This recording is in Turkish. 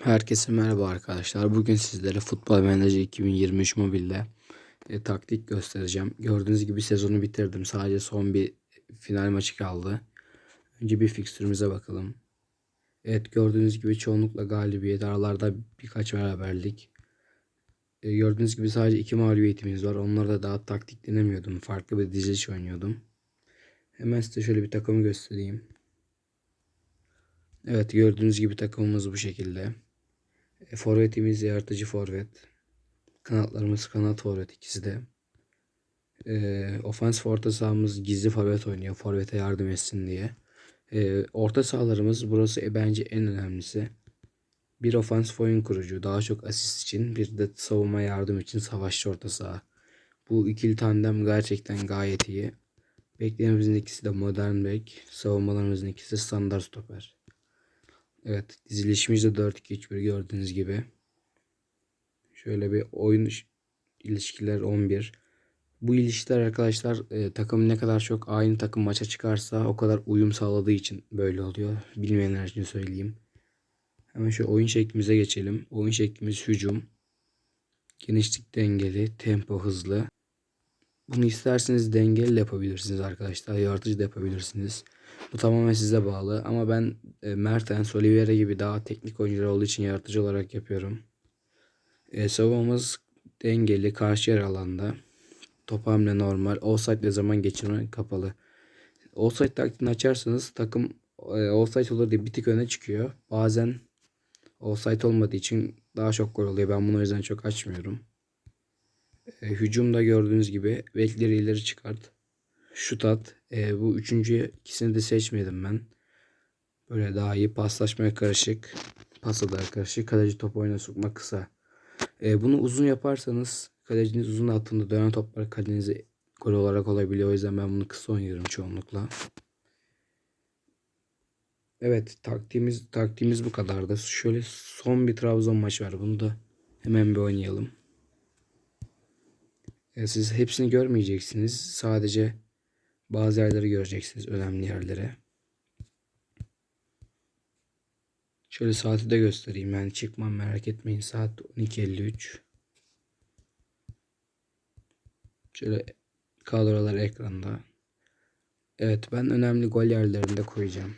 Herkese merhaba arkadaşlar. Bugün sizlere Futbol Manager 2023 mobilde e, taktik göstereceğim. Gördüğünüz gibi sezonu bitirdim. Sadece son bir final maçı kaldı. Önce bir fikstürümüze bakalım. Evet gördüğünüz gibi çoğunlukla galibiyet. Aralarda birkaç beraberlik. E, gördüğünüz gibi sadece iki mağlubiyetimiz var. Onları da daha taktik denemiyordum. Farklı bir diziliş oynuyordum. Hemen size şöyle bir takımı göstereyim. Evet gördüğünüz gibi takımımız bu şekilde. E, forvetimiz yaratıcı forvet. Kanatlarımız kanat forvet ikisi de. E, ofans orta sahamız gizli forvet oynuyor. Forvete yardım etsin diye. E, orta sahalarımız burası e, bence en önemlisi. Bir ofans oyun kurucu. Daha çok asist için. Bir de savunma yardım için savaşçı orta saha. Bu ikili tandem gerçekten gayet iyi. Beklerimizin ikisi de modern bek. Savunmalarımızın ikisi standart stoper. Evet dizilişimiz de 4-2-3-1 gördüğünüz gibi. Şöyle bir oyun iş- ilişkiler 11. Bu ilişkiler arkadaşlar e, takım ne kadar çok aynı takım maça çıkarsa o kadar uyum sağladığı için böyle oluyor. Bilmeyenler için söyleyeyim. Hemen şu oyun şeklimize geçelim. Oyun şeklimiz hücum. Genişlik dengeli, tempo hızlı. Bunu isterseniz dengeli de yapabilirsiniz arkadaşlar. Yaratıcı da yapabilirsiniz. Bu tamamen size bağlı. Ama ben e, Mertens, Oliveira gibi daha teknik oyuncular olduğu için yaratıcı olarak yapıyorum. E, savunmamız dengeli, karşı yer alanda. Top hamle normal. Offside ve zaman geçirme kapalı. Offside taktiğini açarsanız takım e, offside olur diye bir tık öne çıkıyor. Bazen offside olmadığı için daha çok gol oluyor. Ben bunu o yüzden çok açmıyorum. E, hücumda gördüğünüz gibi bekleri ileri çıkart. Şut at. E, bu üçüncü ikisini de seçmedim ben. Böyle daha iyi paslaşmaya karışık. Pasa da karışık. Kaleci top oyuna sokma kısa. E, bunu uzun yaparsanız kaleciniz uzun attığında dönen toplar kalenize gol olarak olabiliyor. O yüzden ben bunu kısa oynuyorum çoğunlukla. Evet taktiğimiz taktiğimiz bu kadardı. Şöyle son bir Trabzon maçı var. Bunu da hemen bir oynayalım. E, siz hepsini görmeyeceksiniz. Sadece bazı yerleri göreceksiniz. Önemli yerlere. Şöyle saati de göstereyim. Yani çıkmam merak etmeyin. Saat 12.53. Şöyle kadrolar ekranda. Evet ben önemli gol yerlerinde koyacağım.